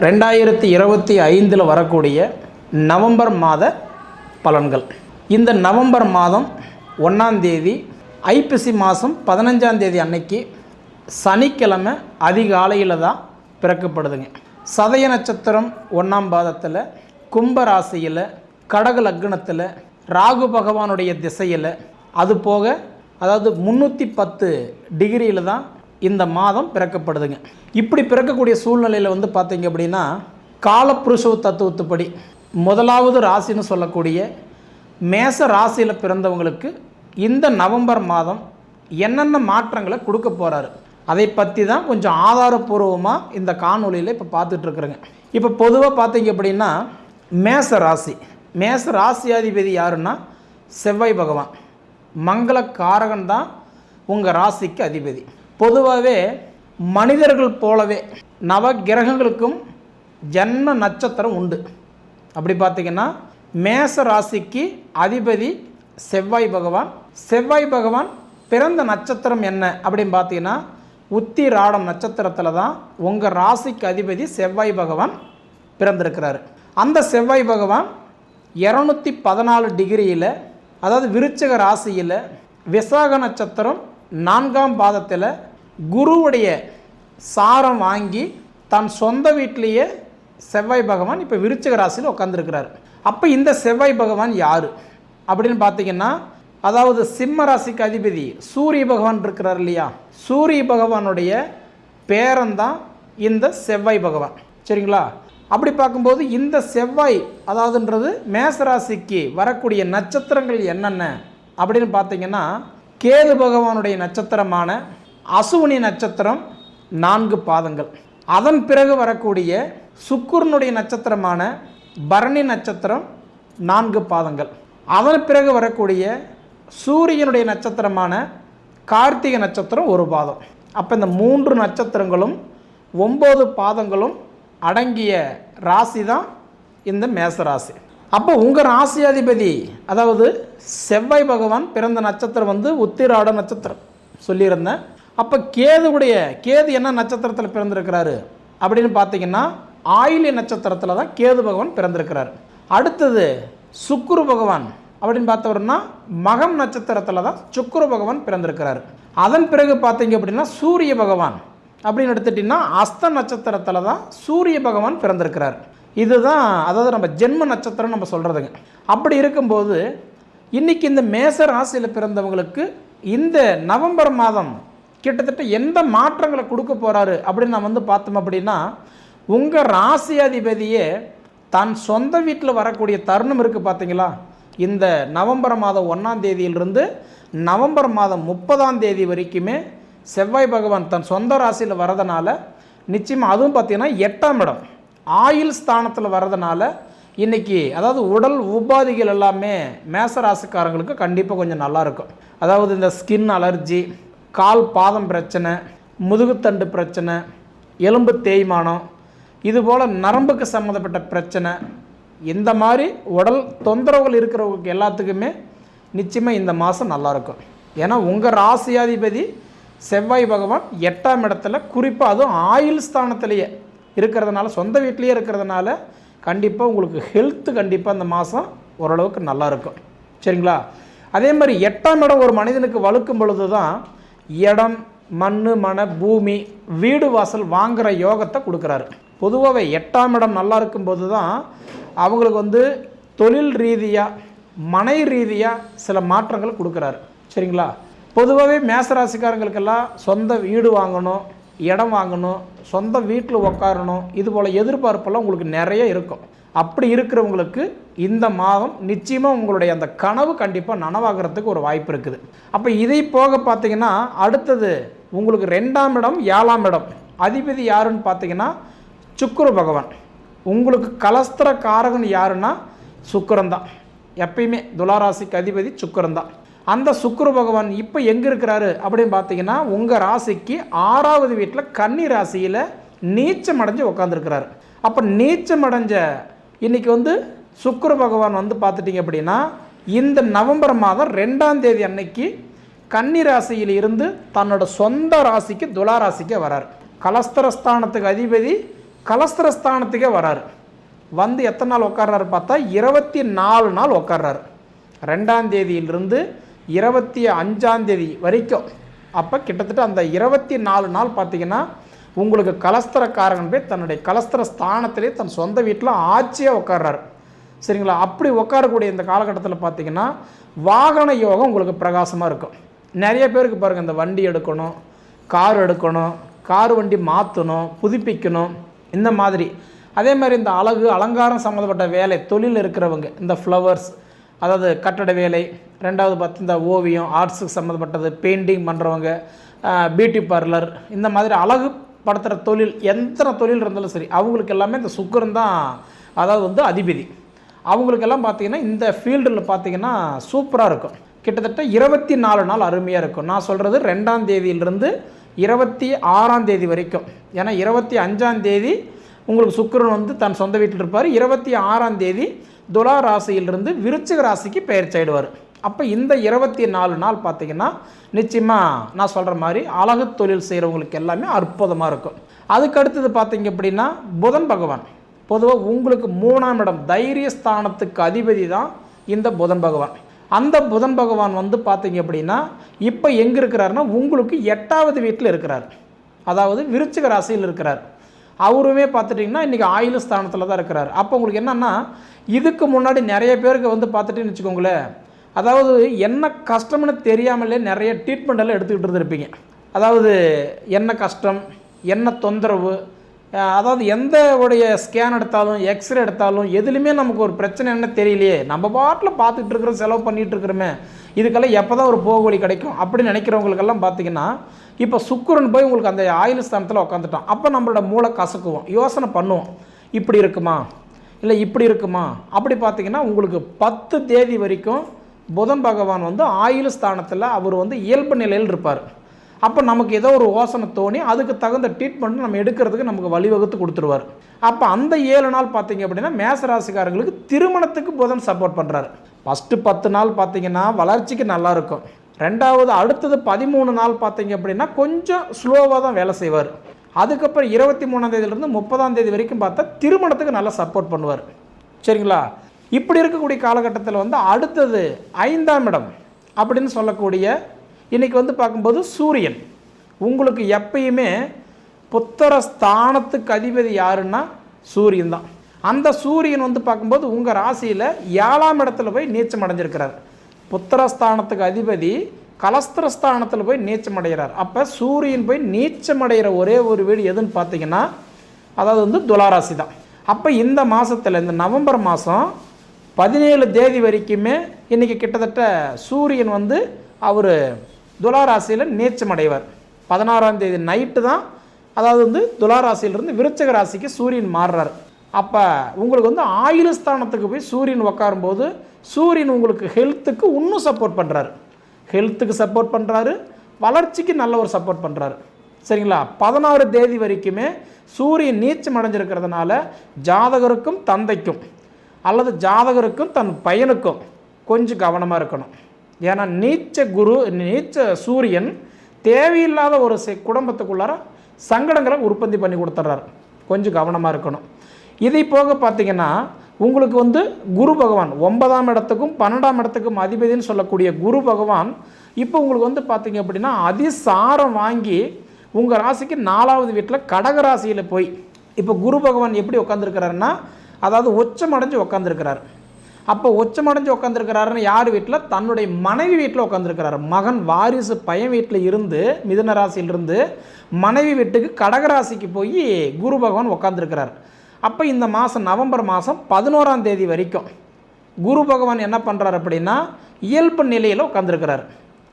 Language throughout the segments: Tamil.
ரெண்டாயிரத்தி இருபத்தி ஐந்தில் வரக்கூடிய நவம்பர் மாத பலன்கள். இந்த நவம்பர் மாதம் ஒன்றாம் தேதி ஐப்பசி மாதம் பதினஞ்சாம் தேதி அன்னைக்கு சனிக்கிழமை அதிகாலையில் தான் பிறக்கப்படுதுங்க. சதய நட்சத்திரம் ஒன்றாம் பாதத்தில் கும்ப ராசியில் கடக லக்னத்தில் ராகு பகவானுடைய திசையில் அது போக அதாவது முந்நூற்றி பத்து டிகிரியில் தான் இந்த மாதம் பிறக்கப்படுதுங்க. இப்படி பிறக்கக்கூடிய சூழ்நிலையில் வந்து பார்த்தீங்க அப்படின்னா காலப்புருஷவ தத்துவத்துப்படி முதலாவது ராசின்னு சொல்லக்கூடிய மேச ராசியில் பிறந்தவங்களுக்கு இந்த நவம்பர் மாதம் என்னென்ன மாற்றங்களை கொடுக்க போகிறாரு அதை பற்றி தான் கொஞ்சம் ஆதாரபூர்வமாக இந்த காணொலியில் இப்போ பார்த்துட்ருக்குறேங்க இப்போ பொதுவாக பார்த்தீங்க அப்படின்னா மேச ராசி. மேச ராசியாதிபதி யாருன்னா செவ்வாய் பகவான். மங்கள காரகன் தான் உங்கள் ராசிக்கு அதிபதி. பொதுவாகவே மனிதர்கள் போலவே நவ கிரகங்களுக்கும் ஜன்ம நட்சத்திரம் உண்டு. அப்படி பார்த்தீங்கன்னா மேச ராசிக்கு அதிபதி செவ்வாய் பகவான். செவ்வாய் பகவான் பிறந்த நட்சத்திரம் என்ன அப்படின்னு பார்த்தீங்கன்னா உத்திராடம் நட்சத்திரத்தில் தான் உங்கள் ராசிக்கு அதிபதி செவ்வாய் பகவான் பிறந்திருக்கிறாரு. அந்த செவ்வாய் பகவான் இரநூத்தி பதினாலு டிகிரியில் அதாவது விருச்சக ராசியில் விசாக நட்சத்திரம் நான்காம் பாதத்தில் குருவுடைய சாரம் வாங்கி தன் சொந்த வீட்டிலேயே செவ்வாய் பகவான் இப்போ விருச்சக ராசியில் உட்காந்துருக்கிறார் அப்போ இந்த செவ்வாய் பகவான் யார்? அப்படின்னு பார்த்தீங்கன்னா அதாவது சிம்ம ராசிக்கு அதிபதி சூரிய பகவான் இருக்கிறார் இல்லையா? சூரிய பகவானுடைய பேரன்தான் இந்த செவ்வாய் பகவான். சரிங்களா? அப்படி பார்க்கும்போது இந்த செவ்வாய் அதாவதுன்றது மேசராசிக்கு வரக்கூடிய நட்சத்திரங்கள் என்னென்ன? அப்படின்னு பார்த்தீங்கன்னா கேது பகவானுடைய நட்சத்திரமான அசுவினி நட்சத்திரம் நான்கு பாதங்கள். அதன் பிறகு வரக்கூடிய சுக்குரனுடைய நட்சத்திரமான பரணி நட்சத்திரம் நான்கு பாதங்கள். அதன் பிறகு வரக்கூடிய சூரியனுடைய நட்சத்திரமான கார்த்திகை நட்சத்திரம் ஒரு பாதம். அப்போ இந்த மூன்று நட்சத்திரங்களும் ஒம்பது பாதங்களும் அடங்கிய ராசி தான் இந்த மேச ராசி அப்போ உங்கள் ராசியாதிபதி அதாவது செவ்வாய் பகவான் பிறந்த நட்சத்திரம் வந்து உத்திராட நட்சத்திரம். சொல்லியிருந்தேன். அப்போ கேதுவுடைய கேது என்ன நட்சத்திரத்தில் பிறந்திருக்கிறாரு? அப்படின்னு பார்த்தீங்கன்னா ஆயிலி நட்சத்திரத்தில் தான் கேது பகவான் பிறந்திருக்கிறார். அடுத்தது சுக்குரு பகவான். அப்படின்னு பார்த்தவர்னா மகம் நட்சத்திரத்தில் தான் சுக்குரு பகவான் பிறந்திருக்கிறார். அதன் பிறகு பார்த்தீங்க அப்படின்னா சூரிய பகவான். அப்படின்னு எடுத்துட்டிங்கன்னா அஸ்த நட்சத்திரத்தில் தான் சூரிய பகவான் பிறந்திருக்கிறார். இதுதான் அதாவது நம்ம ஜென்ம நட்சத்திரம் நம்ம சொல்கிறதுங்க அப்படி இருக்கும்போது இன்றைக்கி இந்த மேச ராசியில் பிறந்தவங்களுக்கு இந்த நவம்பர் மாதம் கிட்டத்தட்ட எந்த மாற்றங்களை கொடுக்க போகிறாரு அப்படின்னு நான் வந்து பார்த்தோம் அப்படின்னா உங்கள் ராசி அதிபதியே தன் சொந்த வீட்டில் வரக்கூடிய தருணம் இருக்குது பார்த்தீங்களா? இந்த நவம்பர் மாதம் ஒன்றாம் தேதியிலிருந்து நவம்பர் மாதம் முப்பதாம் தேதி வரைக்குமே செவ்வாய் பகவான் தன் சொந்த ராசியில் வரதுனால நிச்சயமாக அதுவும் பார்த்திங்கன்னா எட்டாம் இடம். ஆயில் ஸ்தானத்தில் வரதுனால இன்றைக்கி அதாவது உடல் உபாதிகள் எல்லாமே மேச ராசிக்காரங்களுக்கு கண்டிப்பாக கொஞ்சம் நல்லாயிருக்கும் அதாவது இந்த ஸ்கின் அலர்ஜி கால் பாதம் பிரச்சனை முதுகுத்தண்டு பிரச்சனை எலும்பு தேய்மானம் இதுபோல் நரம்புக்கு சம்மந்தப்பட்ட பிரச்சனை இந்த மாதிரி உடல் தொந்தரவுகள் இருக்கிறவங்களுக்கு எல்லாத்துக்குமே நிச்சயமாக இந்த மாதம் நல்லாயிருக்கும். ஏன்னா உங்கள் ராசியாதிபதி செவ்வாய் பகவான் எட்டாம் இடத்துல குறிப்பாக அதுவும் ஆயுள் ஸ்தானத்திலேயே இருக்கிறதுனால சொந்த வீட்லேயே இருக்கிறதுனால கண்டிப்பாக உங்களுக்கு ஹெல்த்து கண்டிப்பாக அந்த மாதம் ஓரளவுக்கு நல்லா இருக்கும் சரிங்களா? அதே மாதிரி எட்டாம் இடம் ஒரு மனிதனுக்கு வலுக்கும் பொழுது தான் இடம் மண் மன பூமி வீடு வாசல் வாங்குகிற யோகத்தை கொடுக்குறாரு. பொதுவாகவே எட்டாம் இடம் நல்லா இருக்கும்போது தான் அவங்களுக்கு வந்து தொழில் ரீதியாக மனை ரீதியாக சில மாற்றங்கள் கொடுக்குறாரு. சரிங்களா? பொதுவாகவே மேசராசிக்காரங்களுக்கெல்லாம் சொந்த வீடு வாங்கணும் இடம் வாங்கணும் சொந்த வீட்டில் உக்காரணும் இது போல் எதிர்பார்ப்பெல்லாம் உங்களுக்கு நிறைய இருக்கும். அப்படி இருக்கிறவங்களுக்கு இந்த மாதம் நிச்சயமாக உங்களுடைய அந்த கனவு கண்டிப்பாக நனவாகிறதுக்கு ஒரு வாய்ப்பு இருக்குது. அப்போ இதை போக பார்த்தீங்கன்னா அடுத்தது உங்களுக்கு ரெண்டாம் இடம் ஏழாம் இடம். அதிபதி யாருன்னு பார்த்தீங்கன்னா சுக்குரு பகவான். உங்களுக்கு கலஸ்திர காரகன் யாருன்னா சுக்கரன் தான். எப்பயுமே துளாராசிக்கு அதிபதி சுக்கரன் தான். அந்த சுக்குரு பகவான் இப்போ எங்கே இருக்கிறாரு அப்படின்னு பார்த்தீங்கன்னா உங்கள் ராசிக்கு ஆறாவது வீட்டில் கன்னி ராசியில் நீச்சம் அடைஞ்சு உட்காந்துருக்கிறாரு அப்போ நீச்சம் அடைஞ்ச இன்றைக்கி வந்து சுக்கர பகவான் வந்து பார்த்துட்டிங்க அப்படின்னா இந்த நவம்பர் மாதம் ரெண்டாம் தேதி அன்னைக்கு கன்னி ராசியில் இருந்து தன்னோட சொந்த ராசிக்கு துலா ராசிக்கு வரார். கலஸ்தரஸ்தானத்துக்கு அதிபதி கலஸ்தரஸ்தானத்துக்கே வராரு. வந்து எத்தனை நாள் உட்கார்றாரு பார்த்தா இருபத்தி நாலு நாள் உட்கார்றாரு. ரெண்டாம் தேதியிலிருந்து இருபத்தி அஞ்சாந்தேதி வரைக்கும். அப்போ கிட்டத்தட்ட அந்த இருபத்தி நாலு நாள் பார்த்திங்கன்னா உங்களுக்கு கலஸ்திரக்காரகன் போய் தன்னுடைய கலஸ்தர ஸ்தானத்திலே தன் சொந்த வீட்டில் ஆட்சியாக உட்கார்றாரு சரிங்களா? அப்படி உட்காரக்கூடிய இந்த காலகட்டத்தில் பார்த்தீங்கன்னா வாகன யோகம் உங்களுக்கு பிரகாசமாக இருக்கும். நிறைய பேருக்கு பாருங்கள் இந்த வண்டி எடுக்கணும் கார் எடுக்கணும் கார் வண்டி மாற்றணும் புதுப்பிக்கணும் இந்த மாதிரி. அதே மாதிரி இந்த அழகு அலங்காரம் சம்மந்தப்பட்ட வேலை தொழில் இருக்கிறவங்க இந்த ஃப்ளவர்ஸ் அதாவது கட்டட வேலை ரெண்டாவது பார்த்து இந்த ஓவியம் ஆர்ட்ஸுக்கு சம்மந்தப்பட்டது பெயிண்டிங் பண்ணுறவங்க பியூட்டி பார்லர் இந்த மாதிரி அழகு படுத்துகிற தொழில் எத்தனை தொழில் இருந்தாலும் சரி அவங்களுக்கு எல்லாமே இந்த சுக்கரன் தான் அதாவது வந்து அதிபதி. அவங்களுக்கெல்லாம் பார்த்தீங்கன்னா இந்த ஃபீல்டில் பார்த்தீங்கன்னா சூப்பராக இருக்கும். கிட்டத்தட்ட இருபத்தி நாலு நாள் அருமையாக இருக்கும். நான் சொல்கிறது ரெண்டாம் தேதியிலிருந்து இருபத்தி ஆறாம் தேதி வரைக்கும். ஏன்னா இருபத்தி அஞ்சாம் தேதி உங்களுக்கு சுக்கிரன் வந்து தன் சொந்த வீட்டில் இருப்பார். இருபத்தி ஆறாம் தேதி துலா ராசியிலிருந்து விருச்சிக ராசிக்கு பெயர்ச்சி ஆயிடுவார் அப்போ இந்த இருபத்தி நாலு நாள் பார்த்தீங்கன்னா நிச்சயமாக நான் சொல்கிற மாதிரி அழகு தொழில் செய்கிறவங்களுக்கு எல்லாமே அற்புதமாக இருக்கும். அதுக்கு அடுத்தது பார்த்தீங்க அப்படின்னா புதன் பகவான். பொதுவாக உங்களுக்கு மூணாம் இடம் தைரிய ஸ்தானத்துக்கு அதிபதி தான் இந்த புதன் பகவான். அந்த புதன் பகவான் வந்து பார்த்தீங்க அப்படின்னா இப்போ எங்கே இருக்கிறாருன்னா உங்களுக்கு எட்டாவது வீட்டில் இருக்கிறார். அதாவது விருச்சிக ராசியில் இருக்கிறார். அவருமே பார்த்துட்டிங்கன்னா இன்றைக்கி ஆயுள் ஸ்தானத்தில் தான் இருக்கிறார். அப்போ உங்களுக்கு என்னென்னா இதுக்கு முன்னாடி நிறைய பேருக்கு வந்து பார்த்துட்டேன்னு வச்சுக்கோங்களேன் அதாவது என்ன கஷ்டம்னு தெரியாமலே நிறைய ட்ரீட்மெண்ட் எல்லாம் எடுத்துக்கிட்டு இருந்திருப்பீங்க. அதாவது என்ன கஷ்டம் என்ன தொந்தரவு அதாவது எந்த உடைய ஸ்கேன் எடுத்தாலும் எக்ஸ்ரே எடுத்தாலும் எதுலேயுமே நமக்கு ஒரு பிரச்சனை என்ன தெரியலையே. நம்ம பாட்டில் பார்த்துட்டு இருக்கிறோம் செலவு பண்ணிகிட்டு இருக்கிறோமே. இதுக்கெல்லாம் எப்போ தான் ஒரு போகவழி கிடைக்கும் அப்படின்னு நினைக்கிறவங்களுக்கெல்லாம் பார்த்தீங்கன்னா இப்போ சுக்குரன் போய் உங்களுக்கு அந்த ஆயுள் ஸ்தானத்தில் உட்காந்துட்டான் அப்போ நம்மளோட மூளை கசக்குவோம். யோசனை பண்ணுவோம். இப்படி இருக்குமா? இல்லை இப்படி இருக்குமா? அப்படி பார்த்தீங்கன்னா உங்களுக்கு பத்து தேதி வரைக்கும் புதன் பகவான் வந்து ஆயுள் ஸ்தானத்தில் அவர் வந்து இயல்பு நிலையில் இருப்பார். அப்போ நமக்கு ஏதோ ஒரு யோசனை தோணி அதுக்கு தகுந்த ட்ரீட்மெண்ட் நம்ம எடுக்கிறதுக்கு நமக்கு வழிவகுத்து கொடுத்துருவார். அப்போ அந்த ஏழு நாள் பார்த்தீங்க அப்படின்னா மேச ராசிக்காரங்களுக்கு திருமணத்துக்கு புதன் சப்போர்ட் பண்ணுறாரு ஃபஸ்ட்டு பத்து நாள் பார்த்தீங்கன்னா வளர்ச்சிக்கு நல்லாயிருக்கும் ரெண்டாவது அடுத்தது பதிமூணு நாள் பார்த்தீங்க அப்படின்னா கொஞ்சம் ஸ்லோவாக தான் வேலை செய்வார். அதுக்கப்புறம் இருபத்தி மூணாம் தேதியிலேருந்து முப்பதாம் தேதி வரைக்கும் பார்த்தா திருமணத்துக்கு நல்லா சப்போர்ட் பண்ணுவார். சரிங்களா? இப்படி இருக்கக்கூடிய காலகட்டத்தில் வந்து அடுத்தது ஐந்தாம் இடம் அப்படின்னு சொல்லக்கூடிய இன்றைக்கி வந்து பார்க்கும்போது சூரியன். உங்களுக்கு எப்பயுமே புத்தர ஸ்தானத்துக்கு அதிபதி யாருன்னா சூரியன் தான். அந்த சூரியன் வந்து பார்க்கும்போது உங்கள் ராசியில் ஏழாம் இடத்துல போய் நீச்சம் அடைஞ்சிருக்கிறார். புத்திரஸ்தானத்துக்கு அதிபதி கலஸ்திரஸ்தானத்தில் போய் நீச்சம் அடைகிறார். அப்போ சூரியன் போய் நீச்சம் அடைகிற ஒரே ஒரு வீடு எதுன்னு பார்த்தீங்கன்னா அதாவது வந்து துளாராசி தான். அப்போ இந்த மாதத்தில் இந்த நவம்பர் மாதம் பதினேழு தேதி வரைக்குமே இன்றைக்கி கிட்டத்தட்ட சூரியன் வந்து அவர் துளாராசியில் நீச்சமடைவார். பதினாறாம் தேதி நைட்டு தான் அதாவது வந்து துளாராசியிலிருந்து விருச்சக ராசிக்கு சூரியன் மாறுறார். அப்போ உங்களுக்கு வந்து ஆயுள் ஸ்தானத்துக்கு போய் சூரியன் உட்காரும்போது சூரியன் உங்களுக்கு ஹெல்த்துக்கு இன்னும் சப்போர்ட் பண்ணுறாரு ஹெல்த்துக்கு சப்போர்ட் பண்ணுறாரு வளர்ச்சிக்கு நல்ல ஒரு சப்போர்ட் பண்ணுறாரு சரிங்களா? பதினாறு தேதி வரைக்குமே சூரியன் நீச்சம் அடைஞ்சிருக்கிறதுனால ஜாதகருக்கும் தந்தைக்கும் அல்லது ஜாதகருக்கும் தன் பையனுக்கும் கொஞ்சம் கவனமாக இருக்கணும். ஏன்னா நீச்ச குரு நீச்ச சூரியன் தேவையில்லாத ஒரு செ குடும்பத்துக்குள்ளார சங்கடங்களை உற்பத்தி பண்ணி கொடுத்துட்றாரு கொஞ்சம் கவனமாக இருக்கணும். இதை போக பார்த்தீங்கன்னா உங்களுக்கு வந்து குரு பகவான் ஒன்பதாம் இடத்துக்கும் பன்னெண்டாம் இடத்துக்கும் அதிபதினு சொல்லக்கூடிய குரு பகவான் இப்போ உங்களுக்கு வந்து பார்த்தீங்க அப்படின்னா அதிசாரம் வாங்கி உங்கள் ராசிக்கு நாலாவது வீட்டில் கடக ராசியில் போய் இப்போ குரு பகவான் எப்படி உட்காந்துருக்கிறாருன்னா அதாவது உச்சமடைஞ்சு உட்காந்துருக்கிறார் அப்போ உச்சமடைஞ்சு உட்காந்துருக்கிறாருன்னு யார் வீட்டில் தன்னுடைய மனைவி வீட்டில் உட்காந்துருக்கிறார் மகன் வாரிசு பையன் வீட்டில் இருந்து மிதுன ராசியிலிருந்து மனைவி வீட்டுக்கு கடகராசிக்கு போய் குரு பகவான் உட்காந்துருக்கிறார் அப்போ இந்த மாதம் நவம்பர் மாதம் பதினோராம் தேதி வரைக்கும் குரு பகவான் என்ன பண்ணுறார் அப்படின்னா இயல்பு நிலையில் உட்காந்துருக்கிறார்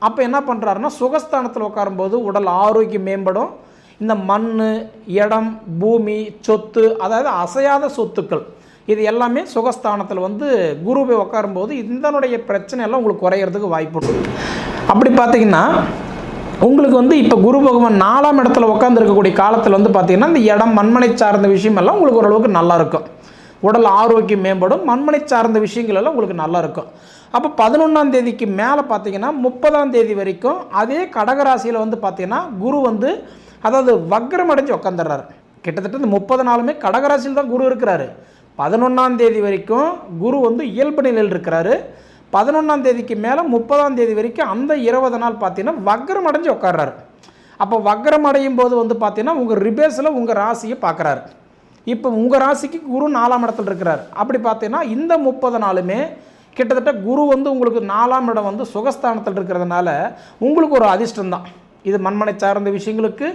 அப்போ என்ன பண்ணுறாருன்னா சுகஸ்தானத்தில் உட்காரும்போது உடல் ஆரோக்கியம் மேம்படும். இந்த மண் இடம் பூமி சொத்து அதாவது அசையாத சொத்துக்கள் இது எல்லாமே சுகஸ்தானத்தில் வந்து குருவை உட்காரும்போது இதனுடைய பிரச்சனை எல்லாம் உங்களுக்கு குறையிறதுக்கு வாய்ப்பு உண்டு. அப்படி பார்த்தீங்கன்னா உங்களுக்கு வந்து இப்போ குரு பகவான் நாலாம் இடத்துல உட்காந்துருக்கக்கூடிய காலத்தில் வந்து பார்த்தீங்கன்னா இந்த இடம் மண்மனை சார்ந்த விஷயமெல்லாம் உங்களுக்கு ஓரளவுக்கு நல்லாயிருக்கும் உடல் ஆரோக்கியம் மேம்படும் மண்மனை சார்ந்த விஷயங்கள் எல்லாம் உங்களுக்கு நல்லாயிருக்கும் அப்போ பதினொன்றாம் தேதிக்கு மேலே பார்த்தீங்கன்னா முப்பதாம் தேதி வரைக்கும் அதே கடகராசியில் வந்து பார்த்திங்கன்னா குரு வந்து அதாவது வக்ரம் அடைஞ்சு உட்காந்துடுறாரு கிட்டத்தட்ட இந்த முப்பது நாளுமே கடகராசியில் தான் குரு இருக்கிறாரு. பதினொன்றாம் தேதி வரைக்கும் குரு வந்து இயல்பு நிலையில் இருக்கிறாரு. பதினொன்றாம் தேதிக்கு மேலே முப்பதாம் தேதி வரைக்கும் அந்த இருபது நாள் பார்த்தீங்கன்னா வக்ரம் அடைஞ்சு உட்கார்றாரு. அப்போ வக்ரம் அடையும் போது வந்து பார்த்தீங்கன்னா உங்கள் ரிபேஸில் உங்கள் ராசியை பார்க்குறாரு. இப்போ உங்கள் ராசிக்கு குரு நாலாம் இடத்துல இருக்கிறார். அப்படி பார்த்தீங்கன்னா இந்த முப்பது நாளுமே கிட்டத்தட்ட குரு வந்து உங்களுக்கு நாலாம் இடம் வந்து சுகஸ்தானத்தில் இருக்கிறதுனால உங்களுக்கு ஒரு அதிர்ஷ்டம் தான். இது மண்மனை சார்ந்த விஷயங்களுக்கு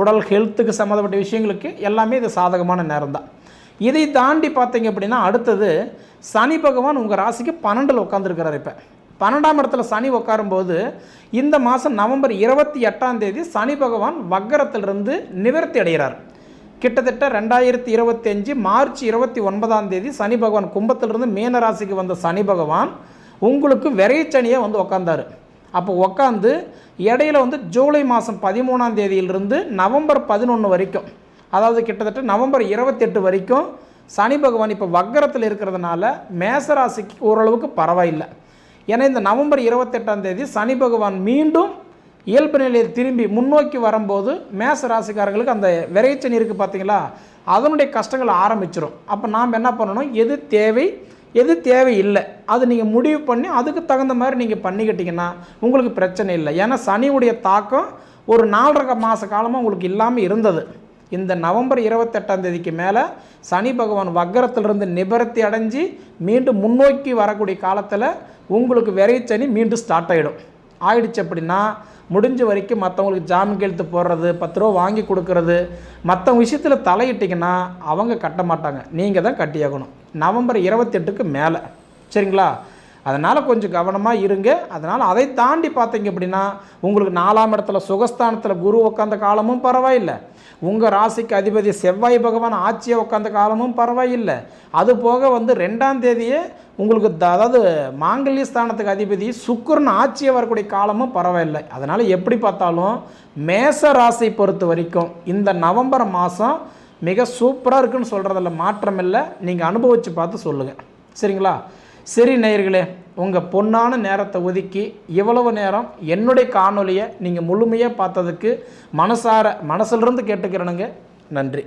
உடல் ஹெல்த்துக்கு சம்மந்தப்பட்ட விஷயங்களுக்கு எல்லாமே இது சாதகமான நேரம் தான். இதை தாண்டி பார்த்தீங்க அப்படின்னா அடுத்தது சனி பகவான் உங்கள் ராசிக்கு பன்னெண்டில் உட்காந்துருக்கிறார் இப்போ. பன்னெண்டாம் இடத்துல சனி உட்காரும்போது இந்த மாதம் நவம்பர் இருபத்தி எட்டாம் தேதி சனி பகவான் வக்கரத்திலிருந்து நிவர்த்தி அடைகிறார். கிட்டத்தட்ட ரெண்டாயிரத்தி இருபத்தி அஞ்சு மார்ச் இருபத்தி ஒன்பதாம் தேதி சனி பகவான் கும்பத்திலிருந்து மீன ராசிக்கு வந்த சனி பகவான் உங்களுக்கு விரைச்சனியாக வந்து உக்காந்தார் அப்போ உக்காந்து இடையில வந்து ஜூலை மாதம் பதிமூணாம் தேதியிலிருந்து நவம்பர் பதினொன்று வரைக்கும் அதாவது கிட்டத்தட்ட நவம்பர் இருபத்தெட்டு வரைக்கும் சனி பகவான் இப்போ வக்கரத்தில் இருக்கிறதுனால மேசராசிக்கு ஓரளவுக்கு பரவாயில்லை. ஏன்னா இந்த நவம்பர் இருபத்தெட்டாம் தேதி சனி பகவான் மீண்டும் இயல்பு நிலையில் திரும்பி முன்னோக்கி வரும்போது மேச ராசிக்காரங்களுக்கு அந்த விரைச்சனி இருக்குது பார்த்தீங்களா அதனுடைய கஷ்டங்கள் ஆரம்பிச்சிடும் அப்போ நாம் என்ன பண்ணணும்? எது தேவை? எது தேவை இல்லை? அது நீங்கள் முடிவு பண்ணி அதுக்கு தகுந்த மாதிரி நீங்கள் பண்ணிக்கிட்டிங்கன்னா உங்களுக்கு பிரச்சனை இல்லை. ஏன்னா சனியுடைய தாக்கம் ஒரு நாலரை மாத காலமாக உங்களுக்கு இல்லாமல் இருந்தது. இந்த நவம்பர் இருபத்தெட்டாம் தேதிக்கு மேலே சனி பகவான் வக்கரத்திலிருந்து நிபர்த்தி அடைஞ்சு மீண்டும் முன்னோக்கி வரக்கூடிய காலத்தில் உங்களுக்கு விரைச்சனி மீண்டும் ஸ்டார்ட் ஆகிடும் ஆயிடுச்சு அப்படின்னா முடிஞ்ச வரைக்கும் மற்றவங்களுக்கு ஜாமீன் கெழுத்து போடுறது பத்து ரூபா வாங்கி கொடுக்கறது மற்ற விஷயத்தில் தலையிட்டிங்கன்னா அவங்க கட்ட மாட்டாங்க. நீங்கள் தான் கட்டியாகணும். நவம்பர் இருபத்தெட்டுக்கு மேலே. சரிங்களா? அதனால் கொஞ்சம் கவனமாக இருங்க. அதனால் அதை தாண்டி பார்த்தீங்க அப்படின்னா உங்களுக்கு நாலாம் இடத்துல சுகஸ்தானத்தில் குரு உட்காந்த காலமும் பரவாயில்லை. உங்கள் ராசிக்கு அதிபதி செவ்வாய் பகவான் ஆட்சியை உட்காந்த காலமும் பரவாயில்லை. அது போக வந்து ரெண்டாம் தேதியே உங்களுக்கு அதாவது மாங்கல்ய ஸ்தானத்துக்கு அதிபதி சுக்கரன் ஆட்சியை வரக்கூடிய காலமும் பரவாயில்லை. அதனால் எப்படி பார்த்தாலும் மேச ராசி பொறுத்த வரைக்கும் இந்த நவம்பர் மாதம் மிக சூப்பராக இருக்குன்னு சொல்கிறதில்ல மாற்றம் இல்லை நீங்கள் அனுபவித்து பார்த்து சொல்லுங்கள் சரிங்களா? சரி நேயர்களே உங்கள் பொன்னான நேரத்தை ஒதுக்கி இவ்வளவு நேரம் என்னுடைய காணொலியை நீங்கள் முழுமையாக பார்த்ததுக்கு மனசார மனசிலிருந்து கேட்டுக்கிறேனுங்க. நன்றி.